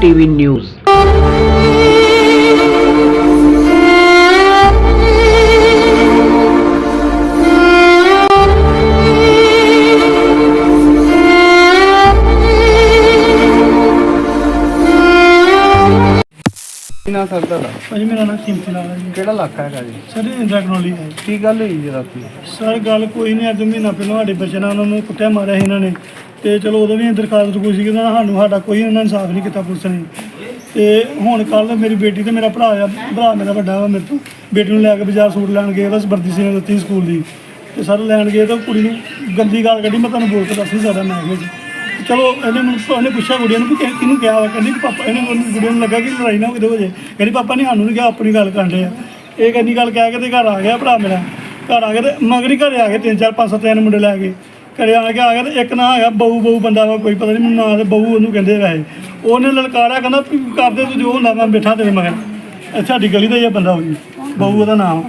TV news ਨਾਂ sir ਤੁਹਾਡਾ? ਭਾਜੀ ਮੇਰਾ ਨਾਮ ਲਾਲ ਹੈ ਜੀ। ਕਿਹੜਾ ਇਲਾਕਾ ਹੈਗਾ ਜੀ? ਸਰ ਇਹ ਕਲੋਨੀ ਹੈ। ਕੀ ਗੱਲ ਹੋਈ ਜੀ ਰਾਤੀ? ਸਰ ਗੱਲ ਕੋਈ ਨਹੀਂ। ਅੱਜ ਮਹੀਨਾ ਪਹਿਲਾਂ ਸਾਡੇ ਬੱਚੇ ਨਾਲ ਉਹਨਾਂ ਨੂੰ ਕੁੱਟਿਆ ਮਾਰਿਆ ਸੀ ਇਹਨਾਂ ਨੇ। ਤੇ ਚਲੋ ਉਦੋਂ ਵੀ ਦਰਖਾਸਤ ਕੋਈ ਸੀ ਕਿ ਸਾਨੂੰ ਸਾਡਾ ਕੋਈ ਉਹਨਾਂ ਨੇ ਇਨਸਾਫ ਨਹੀਂ ਕੀਤਾ ਪੁਲਿਸ ਨੇ। ਤੇ ਹੁਣ ਕੱਲ ਮੇਰੀ ਬੇਟੀ ਤੇ ਮੇਰਾ ਭਰਾ ਆ, ਭਰਾ ਮੇਰਾ ਵੱਡਾ ਵਾ ਮੇਰੇ ਤੋਂ। ਬੇਟੀ ਨੂੰ ਲੈ ਕੇ ਬਾਜ਼ਾਰ ਸੂਟ ਲੈਣ ਗਏ ਉਹਦਾ ਵਰਦੀ ਸੀ ਨੇ ਦਿੱਤੀ ਸਕੂਲ ਦੀ। ਤੇ ਸਰ ਲੈਣ ਗਏ ਤਾਂ ਕੁੜੀ ਨੂੰ ਗੰਦੀ ਗਾਲ ਕੱਢੀ, ਮੈਂ ਤੁਹਾਨੂੰ ਬੋਲ ਕੇ ਦੱਸ ਨਹੀਂ ਸਕਦਾ ਮੈਂ ਵਿੱਚ। ਚਲੋ ਇਹਨੇ ਮੈਨੂੰ ਉਹਨੇ ਪੁੱਛਿਆ ਗੁੜੀਆ ਨੂੰ ਕਿ ਕਿ- ਕਿਹਨੂੰ ਕਿਹਾ ਵਾ? ਕਹਿੰਦੀ ਪਾਪਾ, ਇਹਨੇ ਮੈਨੂੰ ਗੁੜੀਆਂ ਨੂੰ ਲੱਗਾ ਕਿ ਲੜਾਈ ਨਾ ਕਿਤੇ ਹੋ ਜੇ ਕਹਿੰਦੀ, ਪਾਪਾ ਨੇ ਸਾਨੂੰ ਨਹੀਂ ਕਿਹਾ, ਆਪਣੀ ਗੱਲ ਕਰਦੇ ਆ। ਇਹ ਕਹਿੰਦੀ, ਗੱਲ ਕਹਿ ਕੇ ਤੇ ਘਰ ਆ ਗਿਆ ਭਰਾ ਮੇਰਾ। ਘਰ ਆ ਕੇ ਤੇ ਮਗਰੀ ਘਰ ਆ ਕੇ ਤਿੰਨ ਚਾਰ, ਪੰਜ ਸੱਤ ਜਣੇ ਮੁੰਡੇ ਲੈ ਕੇ ਘਰੇ ਆ ਕੇ ਆ ਗਿਆ ਤੇ ਇੱਕ ਨਾ ਹੈਗਾ ਬਹੂ ਬਹੂ ਬੰਦਾ ਵਾ ਕੋਈ ਪਤਾ ਨਹੀਂ ਮੈਨੂੰ ਨਾਂ ਤੇ ਬਹੂ ਉਹਨੂੰ ਕਹਿੰਦੇ ਵੈਸੇ। ਉਹਨੇ ਲਲਕਾਰਿਆ ਕਹਿੰਦਾ ਵੀ ਕਰਦੇ ਤੂੰ ਜੋ ਹੁੰਦਾ ਮੈਂ ਬੈਠਾ ਤੇਰੇ ਮਗਰ। ਇਹ ਸਾਡੀ ਗਲੀ ਦਾ ਹੀ ਆ ਬੰਦਾ ਉਹ ਜੀ ਬਹੂ ਉਹਦਾ ਨਾਮ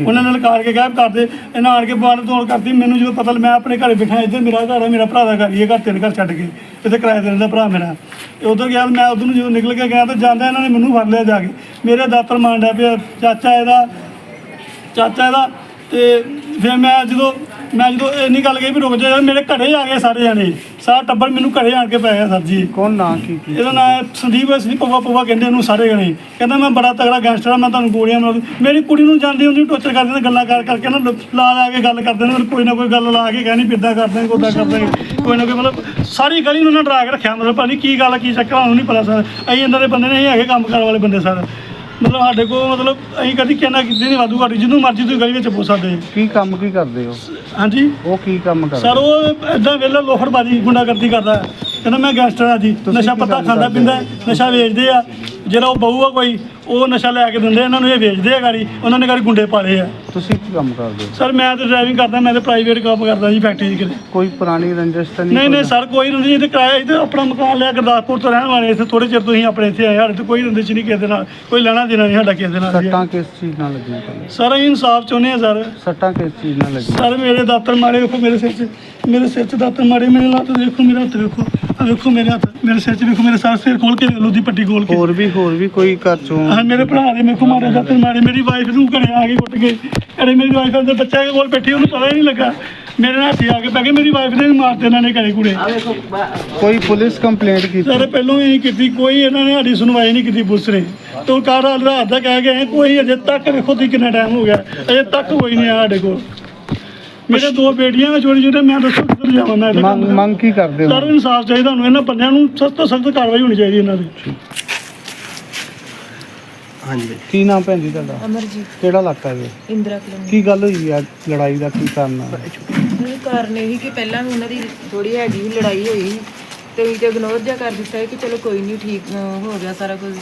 ਉਹਨਾਂ ਨੇ ਲਲਕਾਰ ਕੇ ਕਿਹਾ ਕਰਦੇ ਇਹਨਾਂ ਆਣ ਕੇ ਬਾਹਰ ਤੋੜ ਕਰਦੀ ਮੈਨੂੰ ਜਦੋਂ ਪਤਾ ਮੈਂ ਆਪਣੇ ਘਰੇ ਬੈਠਾ ਇੱਧਰ ਮੇਰਾ ਘਰ ਹੈ ਮੇਰਾ ਭਰਾ ਦਾ ਘਰ ਹੀ ਹੈ ਘਰ ਤਿੰਨ ਘਰ ਛੱਡ ਕੇ ਇੱਥੇ ਕਿਰਾਏ ਤੇ ਰਹਿੰਦਾ ਭਰਾ ਮੇਰਾ। ਤੇ ਉਧਰ ਗਿਆ ਮੈਂ ਉਧਰ ਨੂੰ ਜਦੋਂ ਨਿਕਲ ਕੇ ਗਿਆ ਤਾਂ ਜਾਂਦਾ ਇਹਨਾਂ ਨੇ ਮੈਨੂੰ ਫੜ ਲਿਆ ਜਾ ਕੇ। ਮੇਰੇ ਦਾਤਰ ਮਾਂਡਿਆ ਪਿਆ ਚਾਚਾ ਇਹਦਾ ਚਾਚਾ ਇਹਦਾ ਤੇ ਫਿਰ ਮੈਂ ਜਦੋਂ ਮੈਂ ਜਦੋਂ ਇੰਨੀ ਗੱਲ ਕਹੀ ਵੀ ਰੁਕ ਜਾ ਯਾਰ, ਮੇਰੇ ਘਰੇ ਆ ਗਏ ਸਾਰੇ ਜਾਣੇ। ਸਾਰਾ ਟੱਬਰ ਮੈਨੂੰ ਘਰੇ ਆਣ ਕੇ ਪੈ ਗਿਆ ਸਰ ਜੀ। ਕੌਣ ਨਾਂ ਕੀ ਕੀ ਇਹਦਾ ਨਾਮ ਸੰਦੀਪ ਸੀ ਪਵਾ ਪਵਾ ਕਹਿੰਦੇ ਇਹਨੂੰ ਸਾਰੇ ਜਣੇ। ਕਹਿੰਦਾ ਮੈਂ ਬੜਾ ਤਗੜਾ ਗੈਂਗਸਟਰ ਆ ਮੈਂ ਤੁਹਾਨੂੰ ਗੋਲੀਆਂ ਮਾਰ। ਮੇਰੀ ਕੁੜੀ ਨੂੰ ਜਾਂਦੀ ਹੁੰਦੀ ਟੋਚਰ ਕਰਦੇ ਨੇ ਗੱਲਾਂ ਕਰ ਕਰਕੇ ਨਾ ਲ- ਲਾ ਕੇ ਗੱਲ ਕਰਦੇ ਨੇ ਕੋਈ ਨਾ ਕੋਈ ਗੱਲ ਲਾ ਕੇ ਕਹਿਣੀ ਪਿੱਦਾਂ ਕਰਦੇ ਨੇ ਕੋਦਾ ਕਰਦੇ ਨੇ ਕੋਈ ਨਾ ਕੋਈ ਮਤਲਬ ਸਾਰੀ ਗਲੀ ਨੂੰ ਉਹਨਾਂ ਡਰਾ ਕੇ ਰੱਖਿਆ ਮਤਲਬ ਭਾਜੀ ਕੀ ਗੱਲ ਕੀ ਚੱਕਰ ਉਹਨੂੰ ਨਹੀਂ ਪਤਾ ਸਰ। ਅਸੀਂ ਇੰਦਾਂ ਦੇ ਬੰਦੇ ਨਹੀਂ ਹੈਗੇ ਕੰਮ ਕਰਨ ਵਾਲੇ ਬੰਦੇ ਸਰ। ਮਤਲਬ ਸਾਡੇ ਕੋਲ ਮਤਲਬ ਅਸੀਂ ਕਦੀ ਕਹਿਣਾ ਕੀਤੀ ਨਹੀਂ ਵਾਧੂ ਘਾਟੀ ਜਿਹਨੂੰ ਮਰਜ਼ੀ ਤੁਸੀਂ ਗਲੀ ਵਿੱਚ ਪੁੱਛ ਸਕਦੇ ਜੀ। ਕੀ ਕੰਮ ਕੀ ਕਰਦੇ ਹੋ? ਹਾਂਜੀ। ਉਹ ਕੀ ਕੰਮ ਕਰਦੇ? ਸਰ ਉਹ ਐਦਾਂ ਵੇਲਾ ਲੋਫੜਬਾਜੀ ਗੁੰਡਾਗਰਦੀ ਕਰਦਾ। ਹੈ। ਕਹਿੰਦਾ ਮੈਂ ਗੈਂਗਸਟਰ ਆ ਜੀ ਨਸ਼ਾ ਕੀ ਪੱਤਾ ਕੰਮ ਖਾਂਦਾ ਕਰਦੇ ਪੀਂਦਾ ਹੈ, ਨਸ਼ਾ ਵੇਚਦੇ ਆ। ਜਿਹੜਾ ਉਹ ਬਹੂ ਆ ਕੋਈ ਉਹ ਨਸ਼ਾ ਲੈ ਕੇ ਦਿੰਦੇ ਇਹਨਾਂ ਨੂੰ ਇਹ ਵੇਚਦੇ ਆ ਗਾੜੀ ਉਹਨਾਂ ਨੇ ਗਾੜੀ ਗੁੰਡੇ ਪਾਲੇ ਆ। ਤੁਸੀਂ ਕੀ ਕੰਮ ਕਰਦੇ ਹੋ? ਸਰ ਮੈਂ ਤਾਂ ਡਰਾਈਵਿੰਗ ਕਰਦਾ ਮੈਂ ਤਾਂ ਪ੍ਰਾਈਵੇਟ ਕੰਮ ਕਰਦਾ ਜੀ ਫੈਕਟਰੀ 'ਚ ਕਿਤੇ। ਕੋਈ ਪੁਰਾਣੀ ਰੰਜਿਸ਼ ਤਾਂ ਨਹੀਂ ਨਹੀਂ ਨਹੀਂ? ਸਰ ਕੋਈ ਨਹੀਂ ਇਹ ਕਿਰਾਇਆ ਇੱਥੇ ਆਪਣਾ ਮਕਾਨ ਲਿਆ ਗੁਰਦਾਸਪੁਰ ਤੋਂ ਰਹਿਣ ਵਾਲੇ ਇੱਥੇ ਥੋੜੇ ਚਿਰ ਤੋਂ ਹੀ ਆਪਣੇ ਇੱਥੇ ਆਏ ਸਾਡੇ ਤੇ ਕੋਈ ਰੰਦਿਸ਼ ਨਹੀਂ ਕਿਸੇ ਦੇ ਨਾਲ ਕੋਈ ਲੈਣਾ ਦੇਣਾ ਨਹੀਂ ਸਾਡਾ ਕਿਸੇ ਦੇ ਨਾਲ। ਸੱਟਾਂ ਕਿਸ ਚੀਜ਼ ਨਾਲ ਲੱਗੀਆਂ ਤੁਹਾਨੂੰ? ਸਰ ਅਸੀਂ ਇਨਸਾਫ ਚਾਹੁੰਦੇ ਆ ਸਰ। ਸੱਟਾਂ ਕਿਸ ਚੀਜ਼ ਨਾਲ ਲੱਗੀਆਂ? ਸਰ ਮੇਰੇ ਦਾਤਰ ਮਾਰੇ ਵੇਖੋ ਮੇਰੇ ਸਿਰ 'ਚ ਮੇਰੇ ਸਿਰ 'ਚ ਦਾਤਰ ਮਾਰੇ ਮੇਰੇ ਲੱਤ ਦੇਖੋ ਮੇਰੇ ਹੱਥ ਵੇਖੋ ਆ ਵੇਖੋ ਮੇਰੇ ਹੱਥ ਮੇਰੇ ਸਿਰ 'ਚ ਵੇਖੋ ਮੇਰੇ ਸਾਰਾ ਸਿਰ ਖੋਲ ਕੇ ਲੁੱਦੀ ਪੱਟੀ ਖੋਲ ਕੇ। ਹੋਰ ਵੀ ਹੋਰ ਵੀ ਕੋਈ ਘਰ ਚੋਂ? ਹਾਂ ਮੇਰੇ ਭਰਾ ਦੇ ਮਾਰੇ ਦਾਤਰ ਮਾਰੇ ਮੇਰੀ ਵਾਈਫ ਨੂੰ ਘਰੇ ਆ ਕੇ ਕੁੱਟ ਕੇ ਘਰੇ ਮੇਰੀ ਵਾਈਫ ਦੇ ਬੱਚਾ ਕੋਲ ਬੈਠੀ ਉਹਨੂੰ ਪਤਾ ਹੀ ਨਹੀਂ ਲੱਗਾ। ਮੇਰੇ ਨਾਲ ਹੱਥੀ ਆ ਕੇ ਪੈ ਗਏ ਮੇਰੀ ਵਾਈਫ ਨੇ ਮਾਰਤੇ ਇਹਨਾਂ ਨੇ ਘਰੇ ਕੁੜੇ। ਕੋਈ ਪੁਲਿਸ ਕੰਪਲੇਂਟ ਕੀਤੀ? ਸਰ ਪਹਿਲੋਂ ਵੀ ਨਹੀਂ ਕੀਤੀ ਕੋਈ ਇਹਨਾਂ ਨੇ ਸਾਡੀ ਸੁਣਵਾਈ ਨਹੀਂ ਕੀਤੀ ਪੁਲਿਸ ਨੇ। ਤੋਂ ਕਾਰ ਰਾਤ ਦਾ ਕਹਿ ਗਏ ਕੋਈ ਅਜੇ ਤੱਕ ਵੇਖੋ ਤੁਸੀਂ ਕਿੰਨਾ ਟਾਈਮ ਹੋ ਗਿਆ। ਅਜੇ ਤੱਕ ਕੋਈ ਨਹੀਂ ਆਇਆ ਸਾਡੇ ਕੋਲ। ਮੇਰੇ ਦੋ ਬੇਟੀਆਂ ਨੇ ਛੋਟੀ ਛੋਟੀ ਮੈਂ ਦੱਸੋ ਕਿੱਧਰ ਜਾਵਾਂ ਮੈਂ ਮੰਗ ਮੰਗ ਕੀ ਕਰਦੇ ਸਰ ਹੋ ਇਨਸਾਫ ਚਾਹੀਦਾ ਨੂੰ ਇਹਨਾਂ ਬੰਦਿਆਂ ਨੂੰ ਸਖਤ ਤੋਂ ਸਖਤ ਕਾਰਵਾਈ ਹੋਣੀ ਚਾਹੀਦੀ ਇਹਨਾਂ ਦੀ। ਕੀ ਨਾਮ ਭੈਣ ਜੀ ਤੁਹਾਡਾ? ਅਮਰਜੀਤ। ਕਿਹੜਾ ਇਲਾਕਾ ਜੀ ਇੰਦਰਾ ਕਲੋਨੀ। ਕੀ ਗੱਲ ਹੋਈ ਆ ਲੜਾਈ ਦਾ ਕੀ ਕਾਰਨ ਆ? ਇਹ ਕਾਰਨ ਇਹ ਸੀ ਕਿ ਪਹਿਲਾਂ ਵੀ ਉਹਨਾਂ ਦੀ ਥੋੜੀ ਹੈਗੀ ਸੀ ਲੜਾਈ ਹੋਈ ਸੀ। ਤੇ ਅਸੀਂ ਤੇ ਇਗਨੋਰ ਜਿਹਾ ਕਰ ਦਿੱਤਾ ਸੀ ਕਿ ਚਲੋ ਕੋਈ ਨਹੀਂ ਠੀਕ ਅਹ, ਹੋ ਗਿਆ ਸਾਰਾ ਕੁਝ।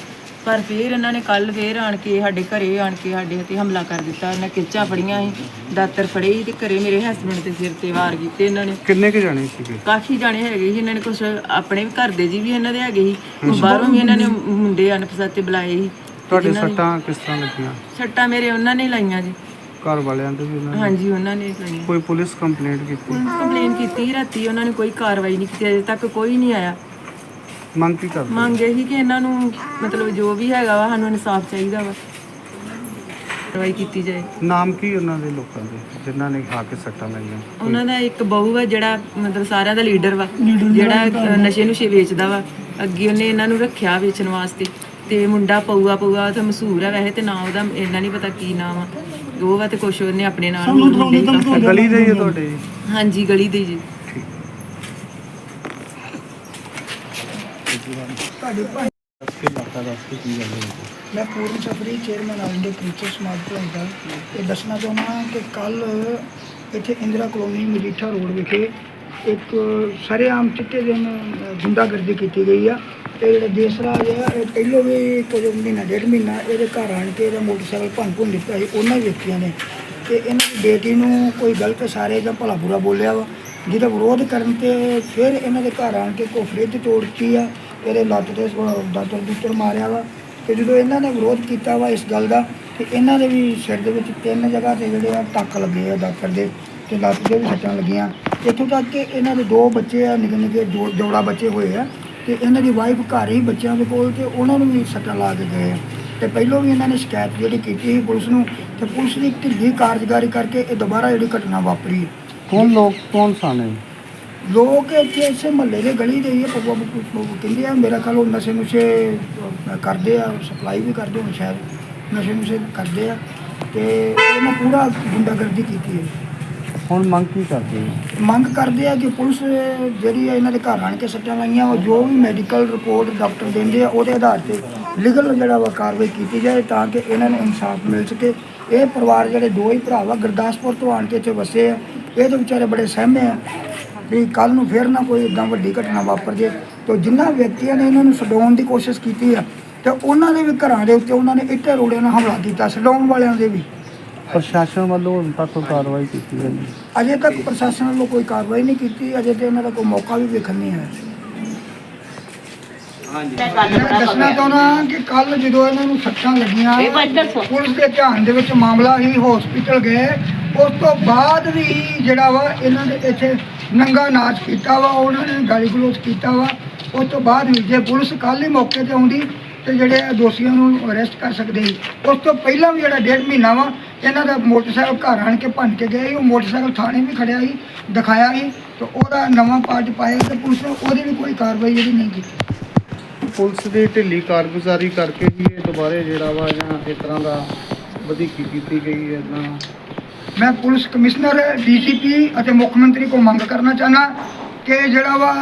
ਪਰ ਫਿਰ ਇਹਨਾਂ ਨੇ ਕੱਲ ਫੇਰ ਆਣ ਕੇ ਸਾਡੇ ਘਰੇ ਆਣ ਕੇ ਸਾਡੇ ਤੇ ਹਮਲਾ ਕਰ ਦਿੱਤਾ। ਇਹਨਾਂ ਕਿੱਚਾ ਫੜੀਆਂ ਸੀ ਦਾਤਰ ਫੜੇ ਸੀ ਤੇ ਘਰੇ ਮੇਰੇ ਹਸਬੰਡ ਦੇ ਸਿਰ ਤੇ ਵਾਰ ਕੀਤੇ ਇਹਨਾਂ ਨੇ। ਕਿੰਨੇ ਕੁ ਜਾਣੇ ਸੀਗੇ? ਕਾਫੀ ਜਾਣੇ ਹੈਗੇ ਸੀ ਇਹਨਾਂ ਨੇ ਕੁਝ ਆਪਣੇ ਵੀ ਘਰ ਦੇ ਜੀ ਵੀ ਇਹਨਾਂ ਦੇ ਹੈਗੇ ਸੀ। ਬਾਹਰੋਂ ਵੀ ਇਹਨਾਂ ਨੇ ਮੁੰਡੇ ਅਨਪਛਾਤੇ ਬੁਲਾਏ ਸੀ। ਤੁਹਾਡੇ ਜਿਨ੍ਹਾਂ ਨੇ- ਸੱਟਾਂ ਕਿਸ ਤਰ੍ਹਾਂ ਲੱਗੀਆਂ? ਸੱਟਾਂ ਮੇਰੇ ਉਹਨਾਂ ਨੇ ਲਾਈਆਂ ਜੀ। ਘਰ ਵਾਲਿਆਂ ਦੇ ਵੀ ਉਹਨਾਂ ਨੇ? ਹਾਂਜੀ ਉਹਨਾਂ ਨੇ ਲਾਈਆਂ। ਕੋਈ ਪੁਲਿਸ ਕੰਪਲੇਂਟ ਕੀਤੀ? ਕੰਪਲੇਨ ਕੀਤੀ ਸੀ ਰਾਤੀ ਉਹਨਾਂ ਨੇ ਕੋਈ ਕਾਰਵਾਈ ਨਹੀਂ ਕੀਤੀ ਅਜੇ ਤੱਕ ਕੋਈ ਨਹੀਂ ਆਇਆ। ਮੰਗ ਕੀ ਕਰਦੇ? ਮੰਗ ਇਹੀ ਕਿ ਇਹਨਾਂ ਨੂੰ ਮਤਲਬ ਜੋ ਵੀ ਹੈਗਾ ਵਾ ਸਾਨੂੰ ਇਨਸਾਫ ਚਾਹੀਦਾ ਵਾ। ਕਾਰਵਾਈ ਕੀਤੀ ਜਾਏ। ਨਾਮ ਕੀ ਉਹਨਾਂ ਦੇ ਲੋਕਾਂ ਦੇ ਜਿਨ੍ਹਾਂ ਨੇ ਖਾ ਕੇ ਸੱਟਾਂ ਲਾਈਆਂ? ਉਹਨਾਂ ਦਾ ਇੱਕ ਬਹੂ ਵਾ ਜਿਹੜਾ ਮਤਲਬ ਸਾਰਿਆਂ ਦਾ ਲੀਡਰ ਵਾ ਜਿਹੜਾ ਅ, ਨਸ਼ੇ ਨੂੰ ਵੇਚਦਾ ਵਾ। ਅੱਗੇ ਉਹਨੇ ਇਹਨਾਂ ਨੂੰ ਰੱਖਿਆ ਵੇਚਣ ਵਾਸਤੇ। ਤੇ ਮੁੰਡਾ ਪਊਆ ਪਊਆ ਉਹ ਤਾਂ ਮਸ਼ਹੂਰ ਆ ਵੈਸੇ ਤੇ ਨਾਂ ਉਹਦਾ ਇੰਨਾ ਨਹੀਂ ਪਤਾ ਕੀ ਨਾਮ ਆ ਉਹ ਵਾ ਤੇ ਕੁਛ ਉਹਨੇ ਆਪਣੇ ਨਾਲ ਮੁੰਡੇ ਹੀ ਗਲੀ ਦੇ ਹੀ ਆ ਤੁਹਾਡੇ ਜੀ? ਹਾਂਜੀ ਗਲੀ ਦੇ ਜੀ। ਮੈਂ Puran Safri chairman all India cricket ਸਮਾਜ ਭਲਾਈ ਦਾ। ਇਹ ਦੱਸਣਾ ਚਾਹੁੰਦਾ ਹਾਂ ਕਿ ਕੱਲ ਇੱਥੇ ਇੰਦਰਾ ਕਲੋਨੀ ਮਜੀਠਾ ਰੋਡ ਵਿਖੇ ਇੱਕ ਸਰੇਆਮ ਚਿੱਟੇ ਦਿਨ ਗੁੰਡਾਗਰਦੀ ਕੀਤੀ ਗਈ ਆ। ਤੇ ਜਿਹੜਾ ਦੇਸਰਾਜ ਆ ਇਹ ਪਹਿਲੋਂ ਵੀ ਕੁਝ ਮਹੀਨਾ, ਡੇਢ ਮਹੀਨਾ ਇਹਦੇ ਘਰ ਆਣ ਕੇ ਇਹਦਾ ਮੋਟਰਸਾਈਕਲ ਭੰਨ ਭੁੰਨ ਦਿੱਤਾ ਸੀ, ਉਹਨਾਂ ਵਿਅਕਤੀਆਂ ਨੇ। ਤੇ ਇਹਨਾਂ ਦੀ ਬੇਟੀ ਨੂੰ ਕੋਈ ਗਲਤ ਸਾਰੇ ਜਾਂ ਭਲਾ ਬੁਰਾ ਬੋਲਿਆ ਵਾ। ਜਿਹਦਾ ਵਿਰੋਧ ਕਰਨ ਤੇ ਫਿਰ ਇਹਨਾਂ ਦੇ ਘਰ ਆਣ ਕੇ ਕੋ ਫਰਿੱਜ ਤੋੜਤੀ ਆ, ਇਹਦੇ ਲੱਤ ਤੇ ਦਾਤਰ ਦੁੱਤਰ ਮਾਰਿਆ ਵਾ। ਤੇ ਜਦੋਂ ਇਹਨਾਂ ਨੇ ਵਿਰੋਧ ਕੀਤਾ ਵਾ ਇਸ ਗੱਲ ਦਾ, ਤੇ ਇਹਨਾਂ ਦੇ ਵੀ ਸਿਰ ਦੇ ਵਿੱਚ ਤਿੰਨ ਜਗ੍ਹਾ ਤੇ ਜਿਹੜੇ ਆ ਟੱਕ ਲੱਗੇ ਆ ਦਾਤਰ ਦੇ, ਤੇ ਲੱਤ ਦੇ ਵੀ ਸੱਟਾਂ ਲੱਗੀਆਂ। ਇੱਥੋਂ ਤੱਕ ਕਿ ਇਹਨਾਂ ਦੇ ਦੋ ਬੱਚੇ ਆ ਨਿੱਕੇ ਨਿੱਕੇ ਜੋ- ਜੋੜਾ ਬੱਚੇ ਹੋਏ ਆ। ਤੇ ਇਹਨਾਂ ਦੀ ਵਾਈਫ ਘਰ ਹੀ ਬੱਚਿਆਂ ਦੇ ਕੋਲ ਤੇ ਉਹਨਾਂ ਨੂੰ ਵੀ ਸੱਟਾਂ ਲਾ ਕੇ ਗਏ ਆ। ਤੇ ਪਹਿਲਾਂ ਵੀ ਇਹਨਾਂ ਨੇ ਸ਼ਿਕਾਇਤ ਜਿਹੜੀ ਕੀਤੀ ਸੀ ਪੁਲਿਸ ਨੂੰ ਤੇ ਪੁਲਿਸ ਦੀ ਢਿੱਲੀ ਕਾਰਜਕਾਰੀ ਕਰਕੇ ਇਹ ਦੁਬਾਰਾ ਜਿਹੜੀ ਘਟਨਾ ਵਾਪਰੀ। ਕੌਣ ਲੋਕ ਕੌਣ ਸਨ ਲੋਕ ਇੱਥੇ ਇਸੇ ਮਹੱਲੇ ਦੇ ਗਲੀ ਦੇ ਹੀ ਆ, ਪਪੂਆ ਪਪੂ ਕਹਿੰਦੇ ਆ ਮੇਰਾ ਖਿਆਲ ਉਹ ਨਸ਼ੇ ਨੁਸ਼ੇ ਅਹ, ਕਰਦੇ ਆ ਸਪਲਾਈ ਵੀ ਕਰਦੇ ਹੋਣ ਸ਼ਾਇਦ ਨਸ਼ੇ ਨੁਸ਼ੇ ਕਰਦੇ ਆ। ਤੇ ਇਹਨਾਂ ਪੂਰਾ ਗੁੰਡਾਗਰਦੀ ਕੀਤੀ ਹੈ। ਹੁਣ ਮੰਗ ਕੀ ਕਰਦੇ ਹੋ? ਮੰਗ ਕਰਦੇ ਆ ਕਿ ਪੁਲਿਸ ਜਿਹੜੀ ਆ ਇਹਨਾਂ ਦੇ ਘਰ ਆਣ ਕੇ ਸੱਟਾਂ ਲਾਈਆਂ, ਉਹ ਜੋ ਵੀ ਮੈਡੀਕਲ ਰਿਪੋਰਟ ਡਾਕਟਰ ਦਿੰਦੇ ਆ, ਉਹਦੇ ਆਧਾਰ ਤੇ ਲੀਗਲ ਜਿਹੜਾ ਵਾ ਕਾਰਵਾਈ ਕੀਤੀ ਜਾਏ ਤਾਂ ਕਿ ਇਹਨਾਂ ਨੂੰ ਇਨਸਾਫ ਮਿਲ ਸਕੇ। ਇਹ ਪਰਿਵਾਰ ਜਿਹੜੇ ਦੋ ਹੀ ਭਰਾ ਵਾ, ਗੁਰਦਾਸਪੁਰ ਤੋਂ ਆਣ ਕੇ ਇੱਥੇ ਵਸੇ ਆ। ਇਹ ਤਾਂ ਵਿਚਾਰੇ ਬੜੇ ਸਹਿਮੇ ਆ ਵੀ ਕੱਲ ਨੂੰ ਫੇਰ ਨਾ ਕੋਈ ਇਦਾਂ ਵੱਡੀ ਘਟਨਾ ਵਾਪਰ ਜੇ। ਤੇ ਜਿਨ੍ਹਾਂ ਵਿਅਕਤੀਆਂ ਨੇ ਇਹਨਾਂ ਨੂੰ ਛਡਾਉਣ ਦੀ ਕੋਸ਼ਿਸ਼ ਕੀਤੀ ਆ, ਤੇ ਉਹਨਾਂ ਦੇ ਵੀ ਘਰਾਂ ਦੇ ਉੱਤੇ ਉਹਨਾਂ ਨੇ ਇੱਟੇ ਰੋੜਿਆਂ ਨਾਲ ਹਮਲਾ ਕੀਤਾ ਛਡਾਉਣ ਵਾਲਿਆਂ ਦੇ ਵੀ। ਪ੍ਰਸ਼ਾਸਨ ਵੱਲੋਂ ਹੁਣ ਤੱਕ ਕੋਈ ਕਾਰਵਾਈ ਕੀਤੀ ਜਾਂਦੀ ਅਜੇ ਤੱਕ ਪ੍ਰਸ਼ਾਸਨ ਵੱਲੋਂ ਕੋਈ ਕਾਰਵਾਈ ਨਹੀਂ ਕੀਤੀ ਅਜੇ ਤੇ ਇਹਨਾਂ ਦਾ ਕੋਈ ਮੌਕਾ ਵੀ ਵੇਖਣ ਨਹੀਂ ਆਇਆ। ਮੈਂ ਦੱਸਣਾ ਚਾਹੁੰਦਾ ਕਿ ਕੱਲ ਜਦੋਂ ਇਹਨਾਂ ਨੂੰ ਸੱਟਾਂ ਲੱਗੀਆਂ ਪੁਲਿਸ ਦੇ ਧਿਆਨ ਦੇ ਵਿੱਚ ਮਾਮਲਾ ਹੀ ਹਸਪੀਟਲ ਗਏ। ਉਸ ਤੋਂ ਬਾਅਦ ਵੀ ਜਿਹੜਾ ਵਾ ਇਹਨਾਂ ਦੇ ਇੱਥੇ ਨੰਗਾ ਨਾਚ ਕੀਤਾ ਵਾ ਉਹਨਾਂ ਨੇ ਗਾਲੀ ਗਲੋਚ ਕੀਤਾ ਵਾ। ਉਸ ਤੋਂ ਬਾਅਦ ਵੀ ਜੇ ਪੁਲਿਸ ਕੱਲ ਹੀ ਮੌਕੇ ਤੇ ਆਉਂਦੀ ਤੇ ਜਿਹੜੇ ਦੋਸ਼ੀਆਂ ਨੂੰ ਅਰੈਸਟ ਕਰ ਸਕਦੇ ਸੀ ਉਸ ਤੋਂ ਪਹਿਲਾਂ ਵੀ ਜਿਹੜਾ ਡੇਢ ਮਹੀਨਾ ਵਾ ਇਹਨਾਂ ਦਾ ਮੋਟਰਸਾਈਕਲ ਘਰ ਆਣ ਕੇ ਭੰਨ ਕੇ ਗਏ। ਉਹ ਮੋਟਰਸਾਈਕਲ ਥਾਣੇ ਵੀ ਖੜਿਆ ਸੀ ਦਿਖਾਇਆ ਸੀ ਤੇ ਉਹਦਾ ਨਵਾਂ ਪਾਰਟ ਪਾਇਆ ਤੇ ਪੁਲਿਸ ਨੇ ਉਹਦੀ ਵੀ ਕੋਈ ਕਾਰਵਾਈ ਜਿਹੜੀ ਨਹੀਂ ਕੀਤੀ ਪੁਲਿਸ ਦੀ ਢਿੱਲੀ ਕਾਰਗੁਜ਼ਾਰੀ ਕਰਕੇ ਹੀ ਇਹ ਦੁਬਾਰੇ ਜਿਹੜਾ ਵਾ ਜਾਂ ਇਸ ਤਰ੍ਹਾਂ ਦਾ ਵਧੀਕੀ ਕੀਤੀ ਗਈ ਹੈ ਨਾ ਮੈਂ ਪੁਲਿਸ ਕਮਿਸ਼ਨਰ ਡੀਜੀਪੀ ਅਤੇ ਮੁੱਖ ਮੰਤਰੀ ਕੋ ਮੰਗ ਕਰਨਾ ਚਾਹਨਾ ਕਿ ਜਿਹੜਾ ਵਾ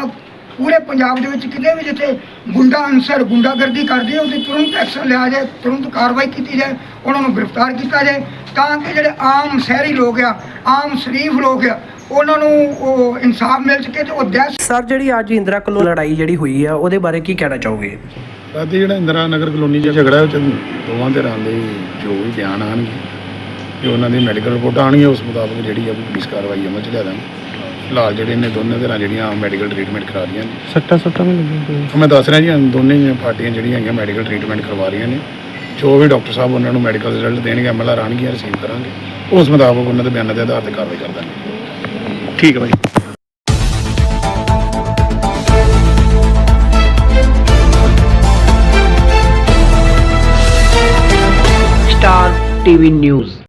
ਪੂਰੇ ਪੰਜਾਬ ਦੇ ਵਿੱਚ ਕਿਤੇ ਵੀ ਜਿੱਥੇ ਗੁੰਡਾ ਅਨਸਰ ਗੁੰਡਾਗਰਦੀ ਕਰਦੇ ਆ ਉਹਦੀ ਤੁਰੰਤ ਐਕਸ਼ਨ ਲਿਆ ਜਾਏ ਤੁਰੰਤ ਕਾਰਵਾਈ ਕੀਤੀ ਜਾਏ ਉਹਨਾਂ ਨੂੰ ਗ੍ਰਿਫਤਾਰ ਕੀਤਾ ਜਾਏ ਤਾਂ ਕਿ ਜਿਹੜੇ ਆਮ ਸ਼ਹਿਰੀ ਲੋਕ ਆ ਆਮ ਸ਼ਰੀਫ ਲੋਕ ਆ ਉਹਨਾਂ ਨੂੰ ਉਹ ਇਨਸਾਫ ਮਿਲ ਸਕੇ ਤੇ ਉਹ ਦਹਿਸ਼ਤ ਸਰ ਜਿਹੜੀ ਅੱਜ ਇੰਦਰਾ ਕੋਲੋਂ ਲੜਾਈ ਜਿਹੜੀ ਹੋਈ ਆ ਉਹਦੇ ਬਾਰੇ ਕੀ ਕਹਿਣਾ ਚਾਹੋਗੇ? ਅੱਜ ਜਿਹੜਾ ਇੰਦਰਾ ਨਗਰ ਕਲੋਨੀ 'ਚ ਝਗੜਾ ਉਹ 'ਚ ਦੋਵਾਂ ਧਿਰਾਂ ਦੇ ਜੋ ਵੀ ਬਿਆਨ ਆਣਗੇ ਤੇ ਉਹਨਾਂ ਦੀ ਮੈਡੀਕਲ ਰਿਪੋਰਟ ਆਉਣਗੇ ਉਸ ਮੁਤਾਬਕ ਜਿਹੜੀ ਆ ਉਹ ਪੁਲਿਸ ਕਾਰਵਾਈ ਅਮਲ 'ਚ ਲਿਆ ਦਾਂਗੇ। ਫਿਲਹਾਲ ਜਿਹੜੇ ਨੇ ਦੋਨੇ ਧਿਰਾਂ ਜਿਹੜੀਆਂ ਮੈਡੀਕਲ ਟ੍ਰੀਟਮੈਂਟ ਕਰਾ ਰਹੀਆਂ ਨੇ। ਸੱਟਾਂ ਸੁੱਟਾਂ ਵੀ ਲੱਗੀਆਂ ਕੋਈ? ਮੈਂ ਦੱਸ ਰਿਹਾ ਜੀ ਦੋਨੇ ਪਾਰਟੀਆਂ ਜਿਹੜੀਆਂ ਹੈਗੀਆਂ ਮੈਡੀਕਲ ਟ੍ਰੀਟਮੈਂਟ ਕਰਵਾ ਰਹੀਆਂ ਨੇ। ਜੋ ਵੀ ਡਾਕਟਰ ਸਾਹਿਬ ਉਹਨਾਂ ਨੂੰ ਮੈਡੀਕਲ ਰਿਜ਼ਲਟ ਦੇਣਗੇ ਐਮਐਲਆਰ ਆਣਗੀਆਂ ਰਿਸੀਵ ਕਰਾਂਗੇ। ਉਸ ਮੁਤਾਬਕ ਉਹਨਾਂ ਦੇ ਬਿਆਨਾਂ ਦੇ ਆਧਾਰ ਤੇ ਕਾਰਵਾਈ ਕਰ ਦਾਂਗੇ। ਠੀਕ ਹੈ ਭਾਈ ਸਟਾਰ ਟੀਵੀ ਨਿਊਜ਼।